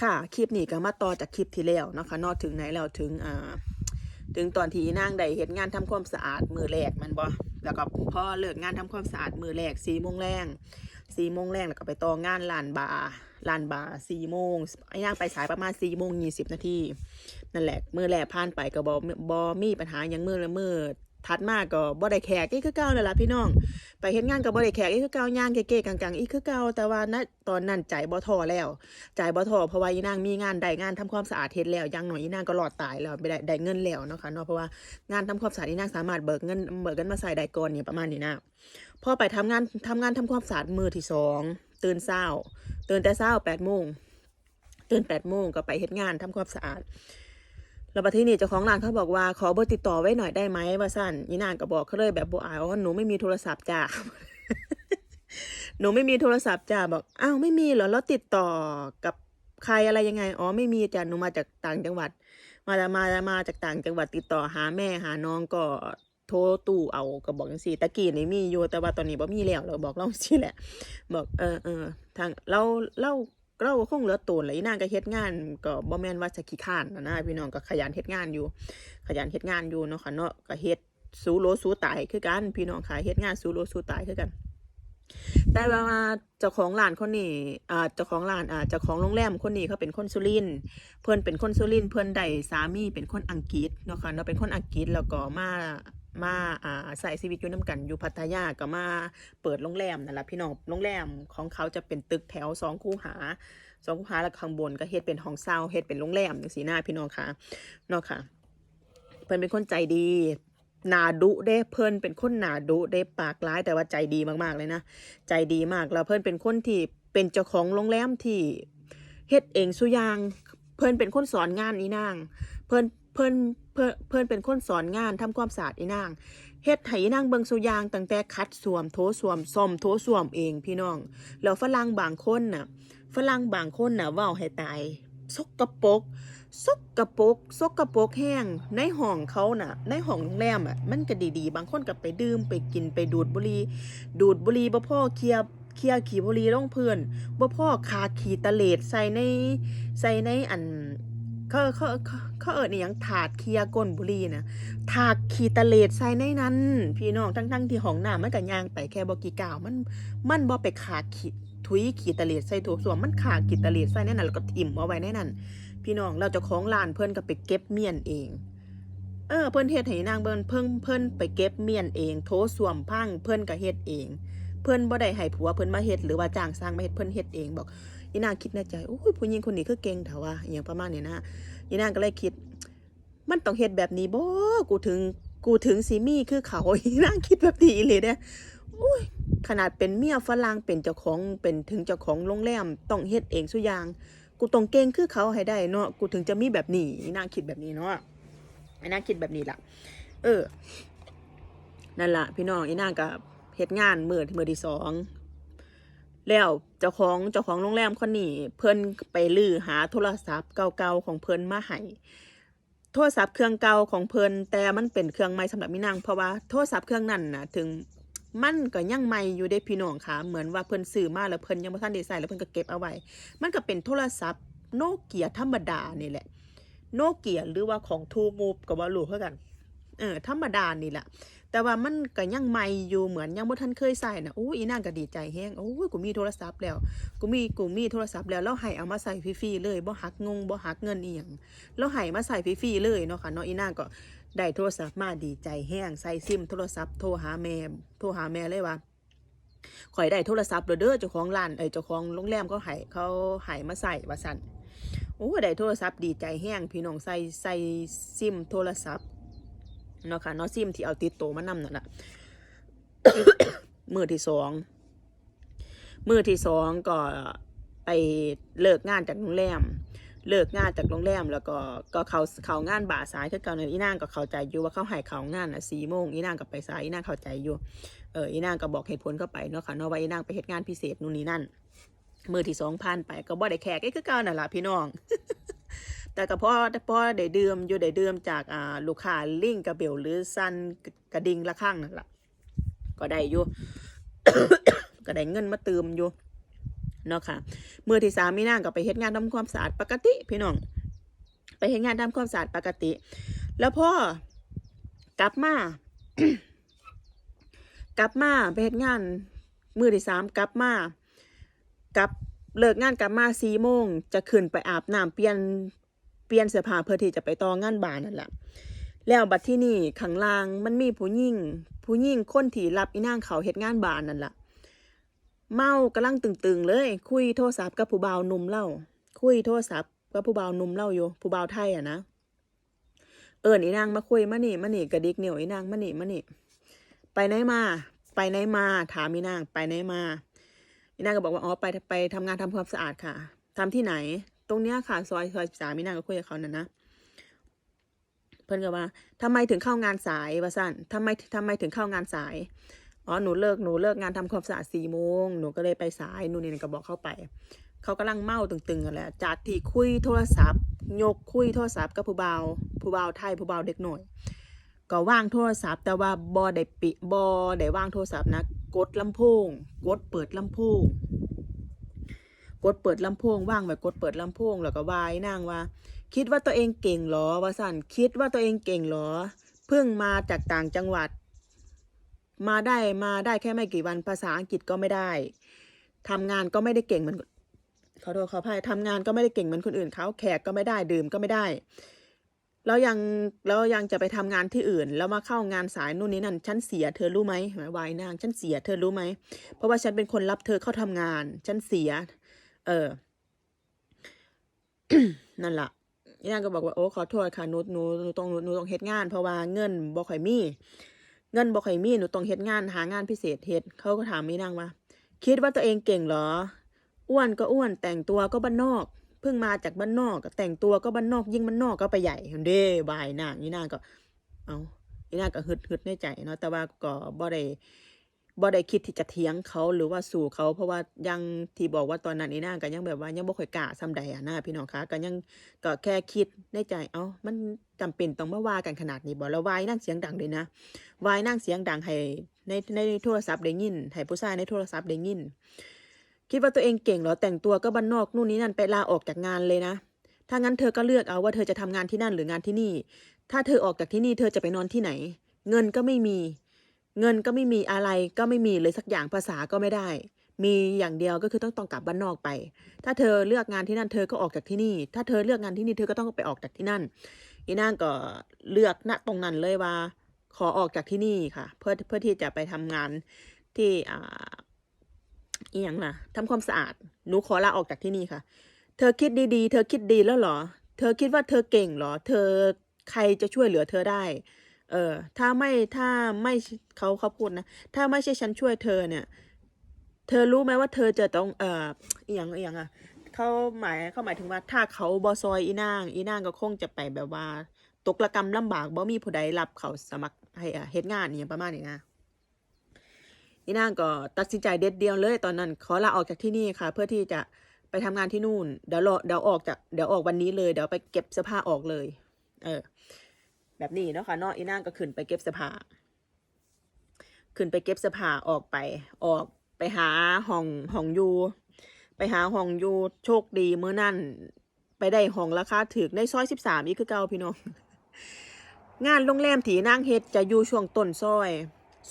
ค่ะคลิปนี้ก็มาต่อจากคลิปที่แล้วนะคะนอกถึงไหนแล้วถึงอ่าถึงตอนที่นางได้เฮ็ดงานทำความสะอาดมือแรกมันบ่แล้วก็พอเลิกงานทำความสะอาดมือแรกสี่โมงแรงสี่โมงแรงแล้วก็ไปต่องานลานบาร์ลานบาร์สี่โมงย่างไปสายประมาณสี่โมงยี่สิบนาทีนั่นแหละมือแรกผ่านไปก็บ่บ่มีปัญหาหยังมือละมือ ถัดมาก็บ่ได้แขกอีกคือเก่านั่นล่ะพี่น้อง ไปเฮ็ดงานกับบ่ได้แขกอีกคือเก่าย่างเก๋ๆกังๆอีกคือเก่าแต่ว่าณตอนนั้นใจบ่ท้อแล้วจ่ายบ่ทอเพราะว่าอีนางมีงานได้งานทำความสะอาดเฮ็ดแล้วอย่างน้อยอีนางก็รอดตายแล้วไปได้ได้เงินแล้วเนาะค่ะเนาะเพราะว่างานทำความสะอาดอีนางสามารถเบิกเงินเบิกเงินมาใส่ได้ก่อนนี่ประมาณนี้นะพอไปทำงานทำงานทำความสะอาดมือที่สองตื่นเช้าตื่นแต่เช้าแปดโมงตื่นแปดโมงก็ไปเฮ็ดงานทำความสะอาด แล้วประเทศนี้เจ้าของร้านเขาบอกว่าขอเบอร์ติดต่อไว้หน่อยได้ไหมว่าสั้นอีนางก็บอกเขาเลยแบบบ่อาว่าหนูไม่มีโทรศัพท์จ้าหนูไม่มีโทรศัพท์จ้าบอกอ้าวไม่มีเหรอแล้วติดต่อกับใครอะไรยังไงอ๋อไม่มีจ้ะหนูมาจากต่างจังหวัด มามามาจากต่างจังหวัดติดต่อหาแม่หาน้องก็โทรตู้เอาก็บอกจังซี่ตะกี้นี่มีอยู่แต่ว่าตอนนี้บ่มีแล้วเราบอกเราสิแหละ บอกเออเออทางเราเรา เราคงเหลือตูนแหละอีนางก็เฮ็ดงาน ก็บ่แม่นว่าจะขี้ข้านนะนะพี่น้องก็ขยันเฮ็ดงานอยู่ ขยันเฮ็ดงานอยู่เนาะค่ะเนาะก็เฮ็ดสู้โลสู้ตายคือกัน พี่น้องค่ะเฮ็ดงานสู้โลสู้ตายคือกัน แต่ว่าเจ้าของร้านคนนี้อ่าเจ้าของร้านอ่าเจ้าของโรงแรมคนนี้เขาเป็นคนสุรินเพิ่อนเป็นคนสุรินเพิ่อนได้สามีเป็นคนอังกฤษเนาะค่ะเนาะเป็นคนอังกฤษแล้วก็มา มาอ่าใส่ชีวิตอยู่นํกันอยู่พัทยาก็มาเปิดโรงแรมนั่นแหละพี่น้องโรงแรมของเขาจะเป็นตึกแถวสองคูหาสองคูหาแล้วข้างบนก็เฮ็ดเป็นห้องเช่าเฮ็ดเป็นโรงแรมจังซี่นะพี่น้องค่ะเนาะค่ะเพิ่นเป็นคนใจดีหนาดุเด้เพิ่นเป็นคนหนาดุเด้ปากร้ายแต่ว่าใจดีมากๆเลยนะใจดีมากแล้วเพิ่นเป็นคนที่เป็นเจ้าของโรงแรมที่เฮ็ดเองสุยาง เพิ่นเป็นคนสอนงานอีนาง เพิ่นเพิ่น เพิ่นเพิ่นเป็นคนสอนงานทำความสะอาดอีนางเฮ็ดให้อีนางเบิงสุยางตั้งแต่คัดสวมโถสวมซ่อมโถสวมเองพี่น้องแล้วฝรั่งบางคนน่ะฝรั่งบางคนน่ะเว้าให้ตายสกปรกสกกระปรกสกกระปรกแห้งในห้องเขาน่ะ ในห้องโรงแรมอะมันก็ดีๆ บางคนก็ไปดื่มไปกินไปดูดบุหรี่ดูดบุหรี่บ่พ่อเคลียร์เคลียร์ขี้บุหรี่ลงเพื้นบ่พ่อคาขี้ตะเลดใส่ในใส่ในอัน เขาเขาเขาเอิ้นอหยังถาดเคลียก้นบุรีนะถาดขีตะเลดใส่ในนั้น พี่น้องทั้งๆที่ห้องน้ำมันก็ย่างไปแค่บกี่กาวมันมันบ่ไปขาขีถุยขีตะเลดใส่ถส้วมมันขาขีตะเลดใส่ในนั้นแล้วก็ทิ่มเอาไว้ในนั้น พี่น้องเราจะของร้านเพิ่อนก็ไปเก็บเมียนเองเออเพิ่อนเฮ็ดให้นางเบิ่นเพิ่งเพิ่นไปเก็บเมียนเอง โถสวมพังเพิ่นก็เฮ็ดเอง เพิ่นบ่ได้ให้ผัวเพิ่นมาเฮ็ดหรือว่าจ้างสร้างมาเฮ็ดเพิ่นเฮ็ดเองบอก อีนางคิดในใจโอ้ยผู้หญิงคนนี้คือเก่งเถอะวะอย่างประมาณนี้นะอีนางก็เลยคิด มันต้องเฮ็ดแบบนี้บ่กูถึงกูถึงสิมีคือเขาอีนางคิดแบบนี้เลยเด้โอ้ยขนาดเป็นเมียฝรั่งเป็นเจ้าของเป็นถึงเจ้าของโรงแรมต้องเฮ็ดเองซุยาง กูต้องเก่งคือเขาให้ได้เนาะกูถึงจะมีแบบนี้นางคิดแบบนี้เนาะไอ้นางคิดแบบนี้ล่ะ เออ นั่นล่ะ พี่น้องอีนางกับเฮ็ดงานมือมือที่สอง แล้วเจ้าของเจ้าของโรงแรมคนนี้เพิ่นไปลือหาโทรศัพท์เก่าๆของเพิ่นมาให้โทรศัพท์เครื่องเก่าของเพิ่นแต่มันเป็นเครื่องใหม่สำหรับมินางเพราะว่าโทรศัพท์เครื่องนั้นน่ะ ถึงมันก็ยังใหม่อยู่เด้พี่น้องค่ะ เหมือนว่าเพิ่นซื้อมาแล้วเพิ่นยังบ่ทันได้ใช้แล้วเพิ่นก็เก็บเอาไว้ มันก็เป็นโทรศัพท์โนเกียธรรมดานี่แหละ โนเกียหรือว่าของทูมูฟก็บ่รู้คือกัน เออธรรมดานี่แหละ แต่ว่ามันก็ยังใหม่อยู่เหมือนยังบ่ทันเคยใส่นะโอ้อีนางก็ดีใจแฮงโอ้ยกูมีโทรศัพท์แล้วกูมีกูมีโทรศัพท์แล้วแล้วให้เอามาใส่ฟรีๆเลยบ่หักงงบ่หักเงินอีหยังแล้วให้มาใส่ฟรีๆเลยเนาะค่ะเนาะอีนางก็ได้โทรศัพท์มาดีใจแฮงใส่ซิมโทรศัพท์โทรหาแม่โทรหาแม่เลยว่าข่อยได้โทรศัพท์เด้อเจ้าของร้านเอ้ยเจ้าของโรงแรมเขาให้เขาให้มาใส่ว่าซั่นโอ้ได้โทรศัพท์ดีใจแฮงพี่น้องใส่ใส่ซิมโทรศัพท์ เนาะค่ะเนาะซิมที่เอาติดโตมานำนั่นน่ะมือที่สองมือที่สองก็ไปเลิกงานจากโรงแรม เลิกงานจากโรงแรม แล้วก็ก็เขาเขางานบ่าสายคือเก่าเนี่ยอีนางก็เข้าใจอยู่ว่าเขาให้เขางานอะสี่โมงอีนางก็ไปสายอีนางเข้าใจอยู่เอออีนางก็บอกเหตุผลเข้าไปเนาะค่ะเนาะว่าอีนางไปเหตุงานพิเศษนู่นนี่นั่นมือที่สองผ่านไปก็บ่ได้แขกก็คือเก่านั่นล่ะพี่น้อง แต่ก็พอพอได้ดื่มอยู่ได้ดื่มจากอ่าลูกค้าลิงกระเบลหรือซันกระดิ่งละข้างนั่นล่ะก็ได้อยู่ ก็ได้เงินมาเติมอยู่เนาะค่ะเมื่อที่สามมีนางก็ไปเฮ็ดงานทำความสะอาดปกติ พี่น้อง ไปเฮ็ดงานทำความสะอาดปกติ แล้วพ่อกลับมากลับมาไปเฮ็ดงาน มือที่สามกลับมากลับเลิกงานกลับมาสี่โมงจะขึ้นไปอาบน้ำเปลี่ยน เปลี่ยนเสื้อผ้าเพื่อที่จะไปต่องานบานนั่นแหละแล้วบัดที่นี่ข้างล่างมันมีผู้หญิงผู้หญิงคนที่รับอีนางเขาเฮ็ดงานบานนั่นแหละเมากำลังตึงๆเลย คุยโทรศัพท์กับผู้บ่าวหนุ่มเล่า คุยโทรศัพท์กับผู้บ่าวหนุ่มเล่าอยู่ผู้บ่าวไทยอะนะเอิญอีนางมาคุยมานี่มานี่กระดิกเหนียวอีนางมานี่มานี่ไปไหนมา ไปไหนมา ถามอีนางไปไหนมาอีนางก็บอกว่าอ๋อไปไปทำงานทำความสะอาดค่ะทำที่ไหน ตรงเนี้ยค่ะ ซอยซอยสามอีนางก็คุยกับเขานั่นนะเพื่อนก็ว่าทำไมถึงเข้างานสายวะสั้นทำไมทำไมถึงเข้างานสายอ๋อหนูเลิกหนูเลิกงานทำความสะอาดสี่โมงหนูก็เลยไปสายหนูนี่ก็บอกเข้าไปเขากำลังเมาตึงๆกันแหละจากที่คุยโทรศัพท์ยกคุยโทรศัพท์กับผู้เบาผู้เบาไทยผู้เบาเด็กหน่อย ก็ว่างโทรศัพท์แต่ว่าบอได้ปิบอได้ว่างโทรศัพท์นะกดลำโพง กดเปิดลำโพง กดเปิดลำโพงว่างไว้กดเปิดลำโพงแล้วก็วายนางว่า คิดว่าตัวเองเก่งหรอวาสันคิดว่าตัวเองเก่งหรอ เพิ่งมาจากต่างจังหวัด มาได้มาได้แค่ไม่กี่วันภาษาอังกฤษก็ไม่ได้ทำงานก็ไม่ได้เก่งเหมือนขอโทษขออภัยทำงานก็ไม่ได้เก่งเหมือนคนอื่นเขาแขกก็ไม่ได้ดื่มก็ไม่ได้แล้วยังแล้วยังจะไปทำงานที่อื่น แล้วมาเข้างานสายนู่นนี่นั่นฉันเสียเธอรู้ไหมหมายวายนางฉันเสียเธอรู้ไหมเพราะว่าฉันเป็นคนรับเธอเข้าทำงาน ฉันเสีย เออ นั่นละอีนางก็บอกว่าโอ้ขอโทษค่ะหนูหนูหนูต้องหนูต้องเฮ็ดงาน เพราะว่าเงินบ่ค่อยมี เงินบ่ค่อยมีหนูต้องเฮ็ดงานหางานพิเศษเฮ็ดเขาก็ถามอีนางว่า คิดว่าตัวเองเก่งเหรอ อ้วนก็อ้วนแต่งตัวก็บ้านนอกเพิ่งมาจากบ้านนอกแต่งตัวก็บ้านนอก ยิ่งบ้านนอกก็ไปใหญ่เด้บายนางอีนางก็ เอาอีนางก็ฮึดฮึดในใจเนาะแต่ว่าก็บ่ได้ บ่ได้คิดที่จะเถียงเขาหรือว่าสู่เขา เพราะว่ายังที่บอกว่าตอนนั้นอีนางก็ยังแบบว่ายังบ่ค่อยกล้าซ้ำใดอะนะพี่น้องคะก็ยังก็แค่คิดในใจเอ้ามันจำเป็นต้องมาว่ากันขนาดนี้บ่แล้ววายนั่งเสียงดังเลยนะวายนั่งเสียงดังให้ในในโทรศัพท์ได้ยินให้ผู้ชายในโทรศัพท์ได้ยิน คิดว่าตัวเองเก่งเหรอแต่งตัวก็บ้านนอกนู่นนี่นั่นไปลาออกจากงานเลยนะถ้างั้นเธอก็เลือกเอาว่าเธอจะทำงานที่นั่นหรืองานที่นี่ ถ้าเธอออกจากที่นี่เธอจะไปนอนที่ไหน เงินก็ไม่มี เงินก็ไม่มีอะไรก็ไม่มีเลยสักอย่างภาษาก็ไม่ได้ มีอย่างเดียวก็คือต้องต้องกลับบ้านนอกไป ถ้าเธอเลือกงานที่นั่นเธอก็ออกจากที่นี่ ถ้าเธอเลือกงานที่นี่เธอก็ต้องไปออกจากที่นั่นอีนางก็เลือกณตรงนั้นเลยว่า ขอออกจากที่นี่ค่ะ เพื่อเพื่อที่จะไปทำงานที่อ่าอีหยังล่ะทำความสะอาดหนูขอลาออกจากที่นี่ค่ะ เธอคิดดีๆ เธอคิดดีแล้วเหรอ เธอคิดว่าเธอเก่งเหรอ เธอใครจะช่วยเหลือเธอได้ เออ ถ้าไม่ถ้าไม่เขาเขาพูดนะ ถ้าไม่ใช่ฉันช่วยเธอเนี่ย เธอรู้ไหมว่าเธอจะต้อง เอ่ออีหยังอีหยังอะเขาหมายเขาหมายถึงว่า ถ้าเขาบอซอยอีนาง อีนางก็คงจะไปแบบว่า ตกระกรรมลำบากบ่มีผู้ใดรับเขาสมัครให้เฮ็ดงานอย่างประมาณนี้นะอีนางก็ตัดสินใจเด็ดเดียวเลยตอนนั้น ขอลาออกจากที่นี่ค่ะ เพื่อที่จะไปทำงานที่นู่น เดี๋ยวรอเดี๋ยวออกจากเดี๋ยวออกวันนี้เลย เดี๋ยวไปเก็บเสื้อผ้าออกเลย เออ แบบนี้เนาะค่ะเนาะอีนางก็ขึ้นไปเก็บเสื้อผ้าขึ้นไปเก็บเสื้อผ้าออกไป ออกไปหาห้องห้องอยู่ไปหาห้องอยู่โชคดีมื้อนั่นไปได้ห้องราคาถูกในซอยสิบสามอีกคือเก่าพี่น้องงานโรงแรมที่นางเฮ็ดจะอยู่ช่วงต้นซอย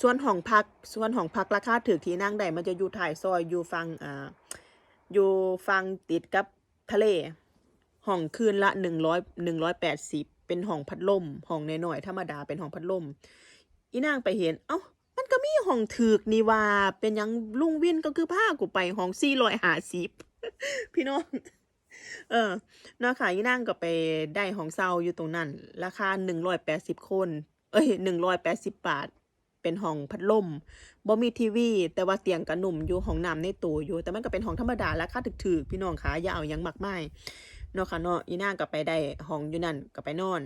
ส่วนห้องพักส่วนห้องพักราคาถูกที่นั่งได้มันจะอยู่ท้ายซอยอยู่ฟังอ่าอยู่ฟังติดกับทะเลห้องคืนละหนึ่งร้อยหนึ่งร้อยแปดสิบ เป็นห้องพัดลมห้องน้อยๆธรรมดาเป็นห้องพัดลมอีนางไปเห็น เอ้า มันก็มีห้องถูกนี่ว่า เป็นยังลุงวินก็คือพากูไปห้องสี่ร้อยหาสิบพี่น้อง เออเนาะค่ะอีนางก็ไปได้ห้องเซาอยู่ตรงนั้น ราคาหนึ่งร้อยแปดสิบคน เอ้ยหนึ่งร้อยแปดสิบบาท เป็นห้องพัดลมบ่มีทีวี แต่ว่าเตียงกระหนุ่มอยู่ห้องน้ำในตู้อยู่ แต่มันก็เป็นห้องธรรมดาราคาถึกๆ พี่น้องค่ะอย่าเอายังมากไมาย เนาะค่ะเนาะอีนางก็ไปได้ห้องอยู่นั่นก็ไปนอน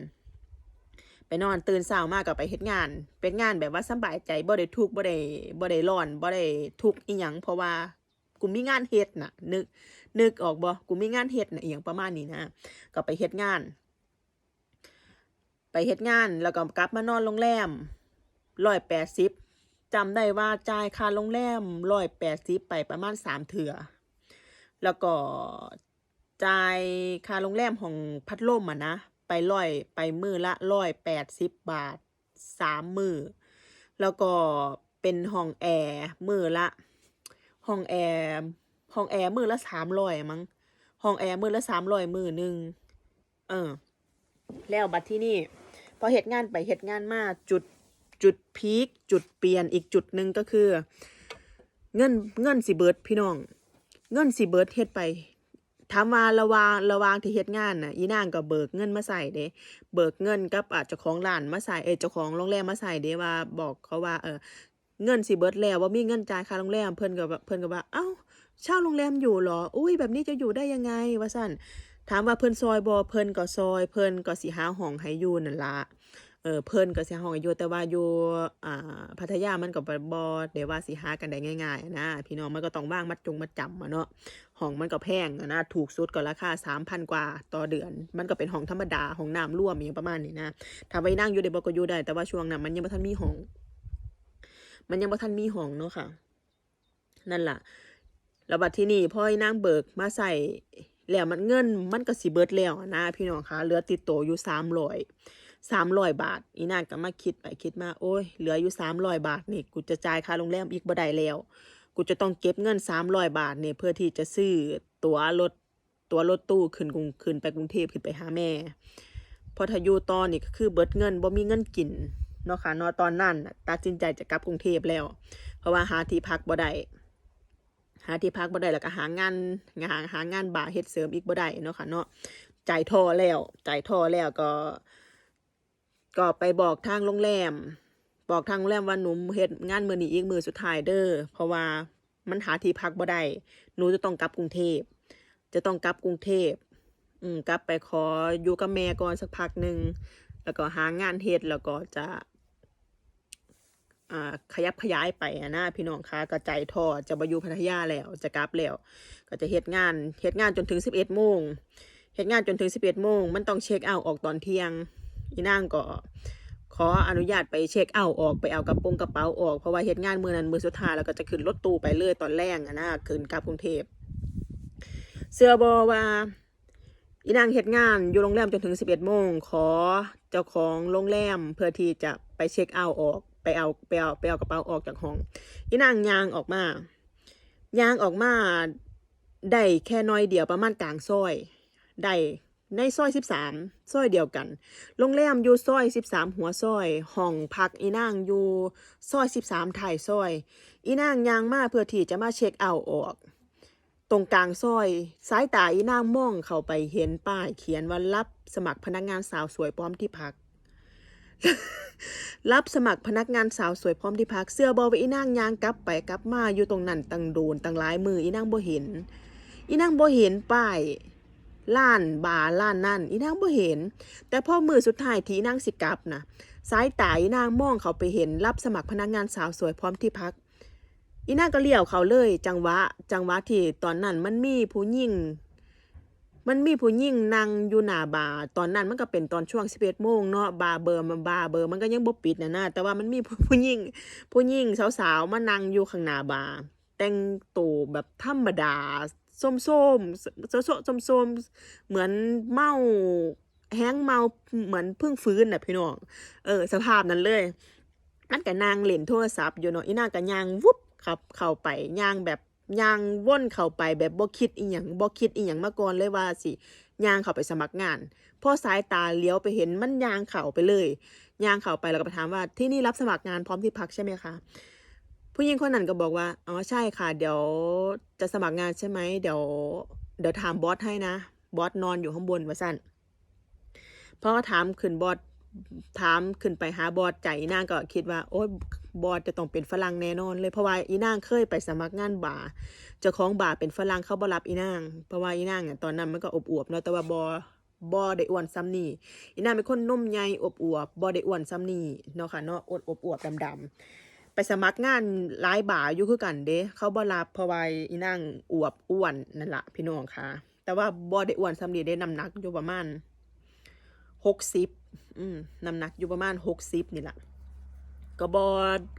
ไปนอนตื่นเช้ามากก็ไปเฮ็ดงาน เป็นงานแบบว่าสบายใจบ่ได้ทุกข์บ่ได้บ่ได้ร้อนบ่ได้ทุกข์อีหยังเพราะว่ากูมีงานเฮ็ดน่ะ นึก นึกออกบ่กูมีงานเฮ็ดน่ะอีหยังประมาณนี้นะก็ไปเฮ็ดงาน ไปเฮ็ดงานแล้วก็กลับมานอนโรงแรมร้อยแปดสิบจำได้ว่าจ่ายค่าโรงแรมร้อยแปดสิบไปประมาณสามเถื่อแล้วก็ จ่ายค่าโรงแรมของพัดลมอะนะ ไปร้อยไปมือละร้อยแปดสิบบาทสามมือ แล้วก็เป็นห้องแอร์มือละห้องแอร์ห้องแอร์มือละสามร้อยมั้งห้องแอร์มือละสามร้อยมือหนึ่งเออ แล้วบัดที่นี่ พอเหตุงานไปเหตุงานมาจุดจุดพีคจุดเปลี่ยนอีกจุดหนึ่งก็คือ เงินเงินสิเบิร์ดพี่น้อง เงินสิเบิร์ดเฮ็ดไป ถามว่าระวางระวางที่เฮ็ดงานน่ะอีนางก็เบิกเงินมาใส่เด้เบิกเงินกับอาเจ้าของร้านมาใส่เอยเจ้าของโรงแรมมาใส่เด้ว่าบอกเขาว่าเออเงินสิเบิดแล้วว่ามีเงินจ่ายค่าโรงแรมเพิ่นก็แบเพิ่นก็ว่า เอ้าเช่าโรงแรมอยู่เหรอ อุ้ยแบบนี้จะอยู่ได้ยังไงว่าซั่นถามว่าเพิ่นซอยบ่เพิ่นก็ซอยเพิ่นก็สิหาห้องให้อยู่นั่นล่ะ เออเพิ่นก็สิหาห้องอยู่แต่ว่าอยู่อ่าพัทยามันก็บ่บ่ได้ว่าสิหากันได้ง่ายๆนะพี่น้องมันก็ต้องว่างมัดจงมัดจำอะเนาะห้องมันก็แพงนะถูกสุดก็ราคาสามพันกว่าต่อเดือน มันก็เป็นห้องธรรมดาห้องน้ำร่วมอย่างประมาณนี้นะถ้าไว้นั่งอยู่ในบอกก็อยู่ได้แต่ว่าช่วงนั้นมันยังไม่ทันมีห้อง มันยังไม่ทันมีห้องเนาะค่ะ นั่นล่ะแล้วบัดที่นี่พ่อไอ้นางเบิกมาใส่แล้วมันเงินมันก็สิเบิดแล้วนะพี่น้องคะเหลือติดโตอยู่สามร้อย สามร้อยบาท อีนางก็มาคิดไปคิดมาโอ้ยเหลืออยู่สามร้อยบาทนี่กูจะจ่ายค่าโรงแรมอีกบ่ได้แล้ว กูจะต้องเก็บเงินสามร้อยบาทเนี่ยเพื่อที่จะซื้อตั๋วรถตั๋วรถตู้ขึ้นกรุงขึ้นไปกรุงเทพขึ้นไปหาแม่พอถ้ายูตอนนี่ก็คือเบิดเงินบ่มีเงินกินเนาะค่ะเนาะตอนนั้นตัดสินใจจะกลับกรุงเทพแล้ว เพราะว่าหาที่พักบ่ได้หาที่พักบ่ได้แล้วก็หางานหานหางานบ่าเฮ็ดเสริมอีกบ่ได้เนาะค่ะเนาะใจายท่อแล้วใจายท่อแล้วก็ ก็ไปบอกทางโรงแรม บอกทางโรงแรมว่าหนูเฮ็ดงานมือนี้อีกมือสุดท้ายเด้อเพราะว่ามันหาที่พักบ่ได้หนูจะต้องกลับกรุงเทพจะต้องกลับกรุงเทพอืมกลับไปขออยู่กับแม่ก่อนสักพักหนึ่งแล้วก็หางานเฮ็ดแล้วก็จะอ่าขยับขยายไปนะพี่น้องคะก็ใจายทอจะบอยู่พัทยาแล้วจะกลับแล้ว ก็จะเฮ็ดงานเฮ็ดงานจนถึงสิบเอ็ดโมงเฮ็ดงานจนถึงสิบเอ็ดโมงมันต้องเช็คเอาท์ออกตอนเที่ยง อีนางก็ขออนุญาตไปเช็คเอาท์ออกไปเอากระโปรงกระเป๋าออกเพราะว่าเฮ็ดงานมือนั้นมือสุดท้ายแล้วก็จะขึ้นรถตู้ไปเลยตอนแรกอะนะขึ้นกลับกรุงเทพเสื้อบอว่าอีนางเฮ็ดงานอยู่โรงแรมจนถึงสิบเอ็ดโมงขอเจ้าของโรงแรมเพื่อที่จะไปเช็คเอาท์ออกไปเอาไปเอาไปเอากระเป๋าออกจากห้องอีนางยางออกมายางออกมาได้แค่น้อยเดียวประมาณกลางซอยได้ ในซอยสิบสามซอยเดียวกัน โรงแรมอยู่ซอยสิบสามหัวซอย ห้องพักอีนางอยู่ซอยสิบสามถ่ายซอย อีนางยางมาเพื่อที่จะมาเช็คเอาท์ออก ตรงกลางซอย สายตาอีนางมองเข้าไปเห็นป้ายเขียนว่ารับสมัครพนักงานสาวสวยพร้อมที่พัก รับสมัครพนักงานสาวสวยพร้อมที่พัก เสื้อบอไว้อีนางยางกลับไปกลับมาอยู่ตรงนั้นตังโดนตังหลายมืออีนางบ่เห็น อีนางบ่เห็นป้าย ล้านบาล้านนั่นอีนางบ่เห็น แต่พอมือสุดท้ายที่นางสิกลับนะสายตาอีนางมองเขาไปเห็นรับสมัครพนักงานสาวสวยพร้อมที่พักอีนางก็เลี้ยวเขาเลย จังหวะ จังหวะที่ตอนนั้นมันมีผู้หญิงมันมีผู้หญิงนั่งอยู่หน้าบาร์ตอนนั้นมันก็เป็นตอนช่วง11โมงเนาะบาร์เบอร์มันบาร์เบอร์มันก็ยังบ่ปิดนะนะแต่ว่ามันมีผู้ผู้หญิงผู้หญิงสาวๆมานั่งอยู่ข้างหน้าบาร์แต่งตัวแบบธรรมดา ส้มๆส้มๆส้มๆเหมือนเมาแห้งเมาเหมือนเพิ่งฟื้นน่ะพี่น้อง เออ สภาพนั้นเลย มันก็นางเล่นโทรศัพท์อยู่เนาะอีนางก็ย่างวุบครับเข้าไปยางแบบยางว่นเข้าไปแบบบ่คิดอีหยังบ่คิดอีหยังมาก่อนเลยว่าสิยางเข้าไปสมัครงานพอสายตาเลี้ยวไปเห็นมันยางเข้าไปเลยยางเข้าไปแล้วก็ไปถามว่าที่นี่รับสมัครงานพร้อมที่พักใช่ไหมคะ ผู้หญิงคนนั้นก็บอกว่า อ๋อใช่ค่ะ เดี๋ยวจะสมัครงานใช่ไหม เดี๋ยว เดี๋ยวถามบอสให้นะ บอสนอนอยู่ข้างบนว่าสั่นพอถามขึ้นบอสถามขึ้นไปหาบอสใจอีนางก็คิดว่า โอ้ยบอสจะต้องเป็นฝรั่งแน่นอน เลยเพราะว่าอีนางเคยไปสมัครงานบาร์เจ้าของบาร์เป็นฝรั่งเขาบ่รับอีนาง เพราะว่าอีนางเนี่ยตอนนั้นมันก็อบอวบเนาะแต่ว่าบอบอได้อ้วนซ้ำนี่อีนางเป็นคนนุ่มใหญ่อบอวบบอได้อ้วนซ้ำนี่เนาะค่ะเนาะอดอบอวบๆดำๆ ไปสมัครงานหลายบาอยู่คือกันเด้เขาบ่รับเพราะว่าอีนางอวบอ้วนนั่นละพี่น้องค่ะ แต่ว่าบ่ได้อ้วนซ้ำนี่ได้น้ำหนักอยู่ประมาณหกสิบอืมน้ำหนักอยู่ประมาณหกสิบนี่แหละก็บ่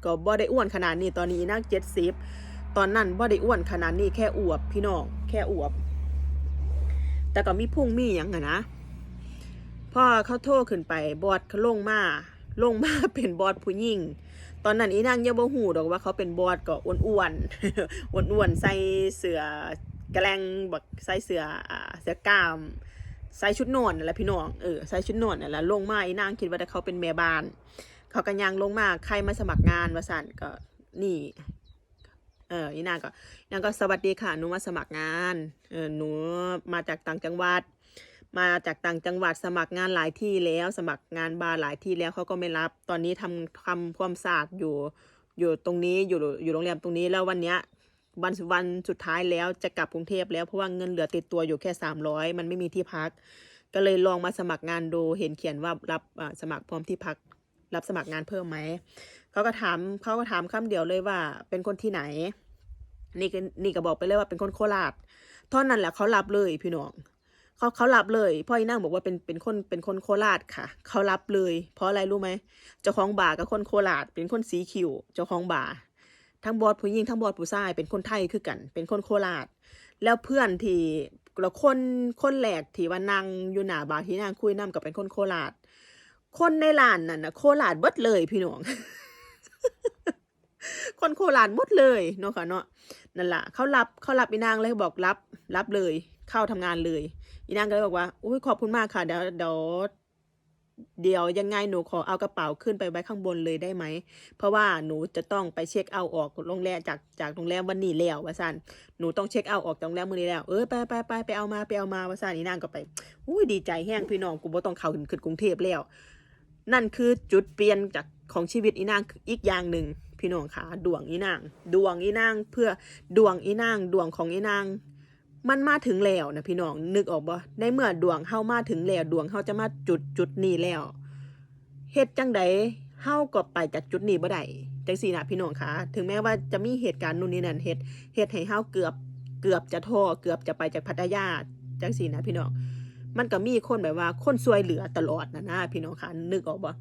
ก็บ่ได้อ้วนขนาดนี้ตอนนี้อีนางเจ็ดสิบตอนนั้นบ่ได้อ้วนขนาดนี้แค่อวบพี่น้องแค่อวบ แต่ก็มีพุ่งมีหยังอะนะพ่อเขาโทรขึ้นไปบอดเขาลงมาลงมาเป็นบอดผู้หญิง ตอนนั้นอีนางยังบ่หูดอกว่าเขาเป็นบอดก็อ้วนๆอ้วนๆใส่เสื้อกระแลงบักใส่เสื้ออ่าเสื้อกล้ามใส่ชุดนอนนั่นแหละพี่น้องเออใส่ชุดนอนนั่นแหละลงมาอีนางคิดว่าแต่เขาเป็นแม่บ้าน เขากันยังลงมาใครมาสมัครงานวาสันก็นี่เอออีนางก็นางก็สวัสดีค่ะหนูมาสมัครงานเออหนูมาจากต่างจังหวัด มาจากต่างจังหวัดสมัครงานหลายที่แล้ว สมัครงานบาร์หลายที่แล้วเขาก็ไม่รับ ตอนนี้ทำทำความสะอาดอยู่ อยู่ตรงนี้อยู่อยู่โรงแรมตรงนี้แล้ววันเนี้ยวันวันสุดท้ายแล้วจะกลับกรุงเทพแล้วเพราะว่าเงินเหลือติดตัวอยู่แค่สามร้อยมันไม่มีที่พัก ก็เลยลองมาสมัครงานดูเห็นเขียนว่ารับสมัครพร้อมที่พัก รับสมัครงานเพิ่มไหมเขาก็ถามเขาก็ถามคำเดียวเลยว่าเป็นคนที่ไหน นี่ก็นี่ก็บอกไปเลยว่าเป็นคนโคราชเท่านั้นแหละเขารับเลยพี่น้อง เขาเขารับเลย พ่ออีนางบอกว่าเป็นเป็นคนเป็นคนโคราชค่ะ เขารับเลย เพราะอะไรรู้ไหมเจ้าของบาร์กับคนโคราชเป็นคนสีคิวเจ้าของบาร์ทั้งบอสผู้หญิงทั้งบอสผู้ชายเป็นคนไทยคือกัน เป็นคนโคราชแล้วเพื่อนที่แล้วคนคนแหลกที่ว่านางอยู่หน้าบาร์ที่นางคุยนํกับเป็นคนโคราชคนในร้านนั่นนะโคราชเบิดเลยพี่น้องคนโคราชหมดเลยเนาะค่ะเนาะนั่นแหละเขารับเขารับอีนางเลยบอกรับ รับเลย เข้าทำงานเลย อีนางก็เลยบอกว่า อุ้ยขอบคุณมากค่ะ เดี๋ยวเดี๋ยวเดี๋ยวยังไงหนูขอเอากระเป๋าขึ้นไปไว้ข้างบนเลยได้ไหม เพราะว่าหนูจะต้องไปเช็คเอาออกโรงแรมจากจากโรงแรมวันนี้แล้วว่าสันหนูต้องเช็คเอาออกจากโรงแรมมื้อนี้แล้ว เออไปไปไปไปเอามาไปเอามาว่าสันอีนางก็ไป อุ้ยดีใจแห้งพี่น้องกูบ่ต้องเข้าขึ้นขึ้นกรุงเทพแล้ว นั่นคือจุดเปลี่ยนจากของชีวิตอีนางอีกอย่างหนึ่งพี่น้องค่ะดวงอีนาง ดวงอีนางเพื่อดวงอีนางดวงของอีนาง มันมาถึงแล้วนะพี่น้องนึกออกบ่ในเมื่อดวงเฮามาถึงแล้วดวงเฮาจะมาจุดจุดนี้แล้วเฮ็ดจังใดเฮาก็ไปจากจุดนี้บ่ได้จังซี่นะพี่น้องคะถึงแม้ว่าจะมีเหตุการณ์นู่นนี่นั่นเฮ็ดเฮ็ดให้เฮาเกือบเกือบจะท้อเกือบจะไปจากพัทยาจังซี่นะพี่น้องมันก็มีคนแบบว่าคนซวยเหลือตลอดนะนะพี่น้องคะนึกออกบ่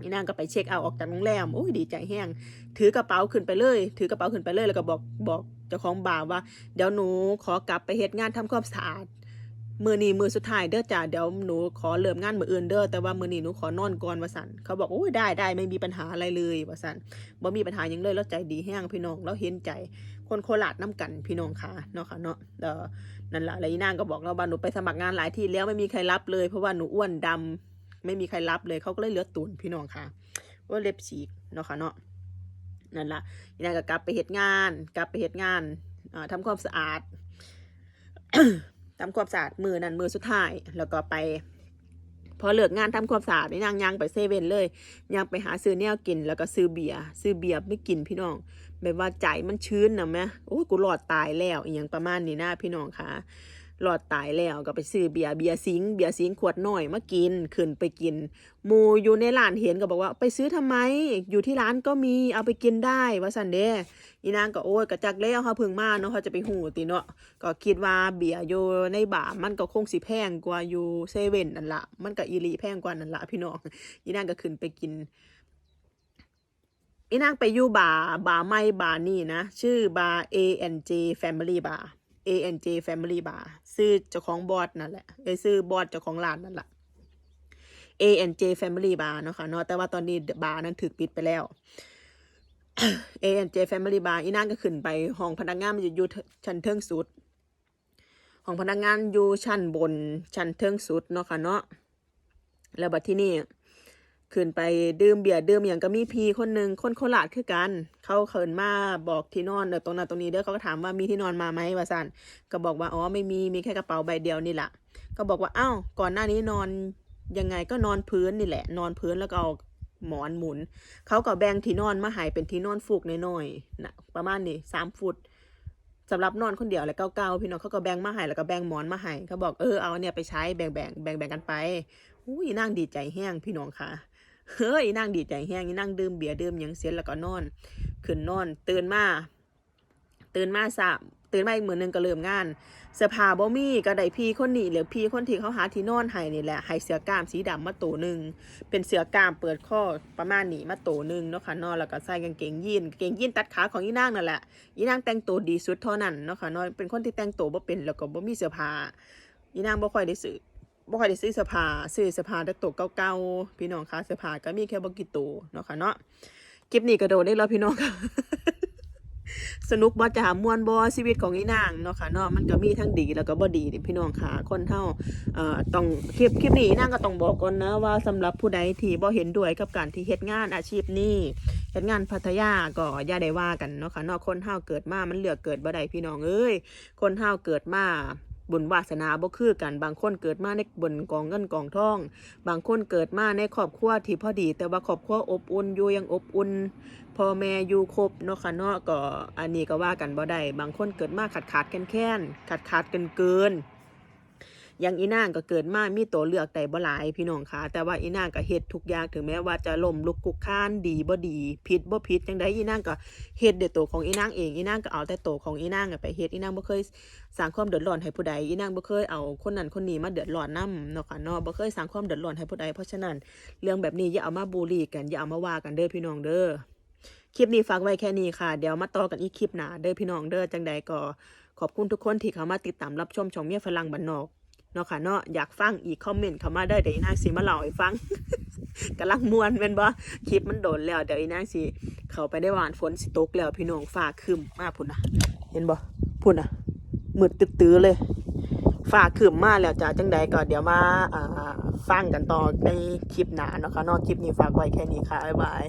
นี่นางก็ไปเช็คเอาท์ออกจากโรงแรมโอ้ยดีใจแห้งถือกระเป๋าขึ้นไปเลย ถือกระเป๋าขึ้นไปเลยแล้วก็บอกบอก เจ้าของบาร์ว่าเดี๋ยวหนูขอกลับไปเฮ็ดงานทำความสะอาดมือนี้มือสุดท้ายเด้อจ้าเดี๋ยวหนูขอเริ่มงานมืออื่นเด้อแต่ว่ามือนี้หนูขอนอนก่อนว่าสันเขาบอกโอ้ได้ได้ไม่มีปัญหาอะไรเลยว่าสันบ่มีปัญหายังเลยแล้วใจดีแห้งพี่น้องแล้วเห็นใจ คนโคราชน้ำกันพี่น้องค่ะเนาะค่ะเนาะเออนั่นแหละแล้วอีนางก็บอกเราว่าหนูไปสมัครงานหลายที่แล้วไม่มีใครรับเลย เพราะว่าหนูอ้วนดำไม่มีใครรับเลยเขาก็เลยเหลือตุนพี่น้องค่ะว่าเล็บฉีกเนาะค่ะเนาะ นั่นละอีนางก็กลับไปเหตุงาน กลับไปเหตุงานอ่าทำความสะอาดทำความสะอาดมือนั่นมือสุดท้าย แล้วก็ไป พอเลิกงานทำความสะอาดนี่นางยังไปเซเว่นเลยยังไปหาซื้อแนวกิน แล้วก็ซื้อเบียร์ซื้อเบียร์ไม่กินพี่น้องแบบว่าใจมันชื้นนะแม่โอ้กูหลอดตายแล้วอย่างประมาณนี้นะพี่น้องค่ะ หลอดตายแล้วก็ไปซื้อเบียร์เบียร์ซิงค์เบียร์ซิงค์ขวดน้อยมากินขึ้นไปกินหมูอยู่ในร้านเห็นก็บอกว่าไปซื้อทำไม อยู่ที่ร้านก็มีเอาไปกินได้ว่าสันเดอีนางก็โอ้ยกระจักแล้วเขาเพิ่งมาเนาะเขาจะไปหูติเนาะก็คิดว่าเบียร์อยู่ในบาร์มันก็คงสิแพงกว่าอยู่เซเว่นนั่นละมันก็อีหลีแพงกว่านั่นละพี่น้องอีนางก็ขึ้นไปกินอีนางไปอยู่บาร์บาร์ไม่บาร์นี่นะ ชื่อบาร์ A N J Family Bar A N J Family Bar ซื้อเจ้าของบอร์ดนั่นแหละเอ้ซื้อบอร์ดเจ้าของร้านนั่นแหละ A N J Family Bar เนาะค่ะเนาะแต่ว่าตอนนี้บาร์นั้นถูกปิดไปแล้ว A N J Family Bar อีนางก็ขึ้นไปห้องพนักงานมันจะอยู่ชั้นเทิงสุดห้องพนักงานอยู่ชั้นบนชั้นเทิงสุดเนาะค่ะเนาะแล้วบัดที่นี่ ขึ้นไปดื่มเบียร์ดื่มอย่างก็มีพี่คนหนึ่งคนโคราชคือกัน เขาเขินมาบอกที่นอนเดี๋ยวตรงนั้นตรงนี้เด้อเขาก็ถามว่ามีที่นอนมาไหมวะสันก็บอกว่าอ๋อไม่มีมีแค่กระเป๋าใบเดียวนี่แหละก็บอกว่าอ้าวก่อนหน้านี้นอนยังไงก็นอนพื้นนี่แหละ นอนพื้นแล้วก็เอาหมอนหมุน เขาก็แบ่งที่นอนมาให้เป็นที่นอนฟูกน้อยๆนะประมาณนี้สามฟุตสำหรับนอนคนเดียวแหละเก้าๆพี่น้องเขาก็แบ่งมาให้แล้วก็แบ่งหมอนมาให้เขาบอกเออเอาเนี่ยไปใช้แบ่งแบ่งแบ่งแบ่งกันไปอุ้ยนั่งดีใจแห้งพี่น้องค่ะ เฮ้ยนั่งดีใจแห้งนี่นั่งดื่มเบียร์ดื่มยังเสร็จแล้วก็นอนขึ้นนอน ตื่นมาตื่นมาสามตื่นมาอีกมือหนึงก็เริ่มงาน เสื้อผ้าบ่มีก็ได้พี่คนนี้หรือพี่คนที่เขาหาที่นอนให้นี่แหละให้เสื้อกล้ามสีดำมาตัวหนึ่งเป็นเสื้อกล้ามเปิดข้อประมาณนี้มาตัวหนึ่งเนาะค่ะนอนแล้วก็ใส่กางเกงยีนกางเกงยีนตัดขาของอีนางนั่นแหละอีนางแต่งตัวดีสุดเท่านั้นเนาะค่ะนอนเป็นคนที่แต่งตัวบ่เป็นแล้วก็บ่มีเสื้อผ้าอีนางบ่ค่อยได้ซื้อ บ่ค่อยได้ซื้อเสื้อผ้าซื้อเสื้อผ้าแต่ตัวเก่าๆพี่น้องคะเสื้อผ้าก็มีแค่บ่กี่ตัวเนาะค่ะเนาะคลิปนี้ก็โดนได้แล้วพี่น้องค่ะสนุกบ่จะหามวนบ่ชีวิตของอีนางเนาะค่ะเนาะมันก็มีทั้งดีแล้วก็บ่ดีนี่พี่น้องค่ะคนเฮาเอ่อต้องคลิปคลิปนี้อีนางก็ต้องบอกก่อนนะว่าสำหรับผู้ใดที่บ่เห็นด้วยกับการที่เฮ็ดงานอาชีพนี้เฮ็ดงานพัทยาก็อย่าได้ว่ากันเนาะค่ะเนาะคนเฮาเกิดมามันเลือกเกิดบ่ได้พี่น้องเอ้ยคนเฮาเกิดมา บุญวาสนาบ่คือกัน บางคนเกิดมาในบนกองเงินกองทอง บางคนเกิดมาในครอบครัวที่พอดี แต่ว่าครอบครัวอบอุ่นอยู่ยังอบอุ่นพ่อแม่อยู่ครบเนาะค่ะเนาะก็อันนี้ก็ว่ากันบ่ได้บางคนเกิดมาขาดขาดแค้นแค้นขาดขาดเกินเกิน อย่างอีนางก็เกิดมามีตัวเลือกแต่บ่หลายพี่น้องค่ะ แต่ว่าอีนางก็เฮ็ดทุกอย่างถึงแม้ว่าจะล้มลุกคุกคลานดีบ่ดีผิดบ่ผิดจังไดอีนางก็เฮ็ดเด้วยตัวของอีนางเองอีนางก็เอาแต่ตัวของอีนางไปเฮ็ดอีนางบ่เคยสร้างความเดือดร้อนให้ผู้ใดอีนางบ่เคยเอาคนนั้นคนนี้มาเดือดร้อนนํเนาะค่ะเนาะบ่เคยสร้างความเดือดร้อนให้ผู้ใดเพราะฉะนั้นเรื่องแบบนี้อย่าเอามาบูลลี่กันอย่าเอามาว่ากันเด้อพี่น้องเด้อคลิปนี้ฝากไว้แค่นี้ค่ะ เดี๋ยวมาต่อกันอีกคลิปหน้าเด้อพี่น้องเด้อจังใดก็ขอบคุณทุกคนที่เข้ามาติดตามรับชมช่องเมียฝรั่งบันนอก เนาะค่ะเนาะอยากฟังอีกคอมเมนต์เข้ามาเด้เดี๋ยวอีนางสิมาเล่าให้ฟังกำลังมวนเป็นบ่คลิปมันโดนแล้วเดี๋ยวอีนางสิเข้าไปได้หวานฝนสิตกแล้วพี่น้องฟ้าครึมมากพุ่นน่ะเห็นบ่พุ่นน่ะมืดตื้อเลยฟ้าครึมมาแล้วจ้าจังใดก็เดี๋ยวมาอ่าฟังกันต่อในคลิปหน้าเนาะค่ะเนาะคลิปนี้ฝากไว้แค่นี้ค่ะบ๊ายบาย